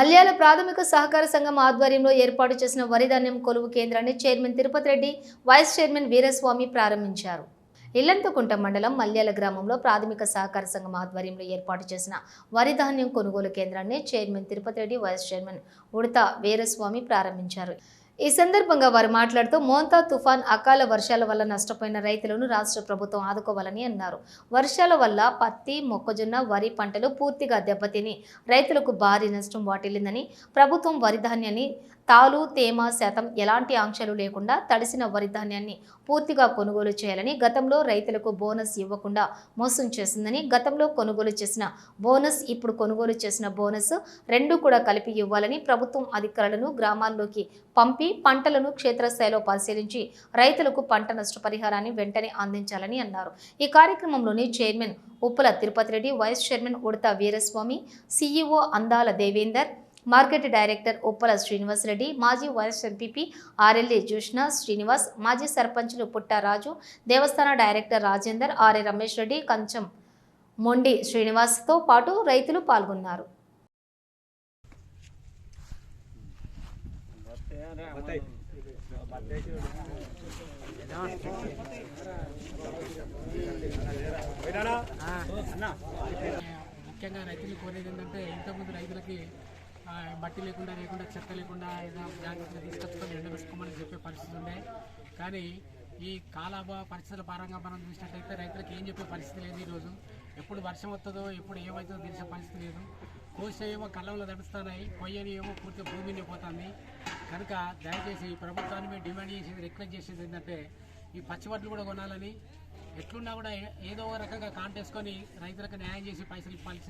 మల్యాల ప్రాథమిక సహకార సంఘం ఆధ్వర్యంలో ఏర్పాటు చేసిన వరిధాన్యం కొలువు కేంద్రాన్ని chairman Tirupati Reddy vice chairman Veeraswamy ప్రారంభించారు. ఇల్లంతకుంట మండలం మల్యాల గ్రామంలో ప్రాథమిక సహకార సంఘం ఆధ్వర్యంలో ఏర్పాటు చేసిన వరిధాన్యం కొనుగోలు కేంద్రాన్ని chairman Tirupati Reddy vice chairman Udatha Veeraswamy ప్రారంభించారు. ఈ సందర్భంగా వారు మాట్లాడుతూ మోంతా తుఫాన్ అకాల వర్షాల వల్ల నష్టపోయిన రైతులను రాష్ట్ర ప్రభుత్వం ఆదుకోవాలని అన్నారు. వర్షాల వల్ల పత్తి మొక్కజొన్న వరి పంటలు పూర్తిగా దెబ్బతిని రైతులకు భారీ నష్టం వాటిల్లిందని ప్రభుత్వం వరి ధాన్యాన్ని తాలు తేమ శాతం ఎలాంటి ఆంక్షలు లేకుండా తడిసిన వరి ధాన్యాన్ని పూర్తిగా కొనుగోలు చేయాలని గతంలో రైతులకు బోనస్ ఇవ్వకుండా మోసం చేసిందని గతంలో కొనుగోలు చేసిన బోనస్ ఇప్పుడు కొనుగోలు చేసిన బోనస్ రెండు కూడా కలిపి ఇవ్వాలని ప్రభుత్వం అధికారులను గ్రామాల్లోకి పంపి పంటలను క్షేత్రస్థాయిలో పరిశీలించి రైతులకు పంట నష్టపరిహారాన్ని వెంటనే అందించాలని అన్నారు. ఈ కార్యక్రమంలోని chairman Uppala Tirupati Reddy vice chairman Udatha Veeraswamy CEO Andala Devender market director Uppala Srinivas Reddy మాజీ vice MPP RLA Jyoshna Srinivas మాజీ సర్పంచులు పుట్టారాజు దేవస్థాన డైరెక్టర్ రాజేందర్ ఆర్ఏ రమేష్ రెడ్డి కంచం మొండి శ్రీనివాస్తో పాటు రైతులు పాల్గొన్నారు. ముఖ్యంగా రైతులు కోరేది ఏంటంటే ఇంతకుముందు రైతులకి మట్టి లేకుండా లేకుండా చెత్త లేకుండా ఏదో జాగ్రత్తగా తీసుకొచ్చుకొని ఎండబెట్టుకోమని చెప్పే పరిస్థితి ఉండే. కానీ ఈ కాలాభ పరిస్థితుల పరంగా మనం చూసినట్లయితే రైతులకు ఏం చెప్పే పరిస్థితి లేదు ఈరోజు. ఎప్పుడు వర్షం వస్తుందో ఎప్పుడు ఏమవుతుందో తెలిసే పరిస్థితి లేదు. కోసే ఏమో కళ్ళంలో దడుస్తున్నాయి కొయ్యని ఏమో పూర్తిగా భూమిని పోతుంది. కనుక దయచేసి ఈ ప్రభుత్వాన్ని మేము డిమాండ్ చేసేది రిక్వెస్ట్ చేసేది ఏంటంటే ఈ పచ్చివడ్లు కూడా కొనాలని. ఎట్లున్నా కూడా ఏదో ఒక రకంగా కాంటేసుకొని రైతులకు న్యాయం చేసి పైసలు ఇవ్వాల్సింది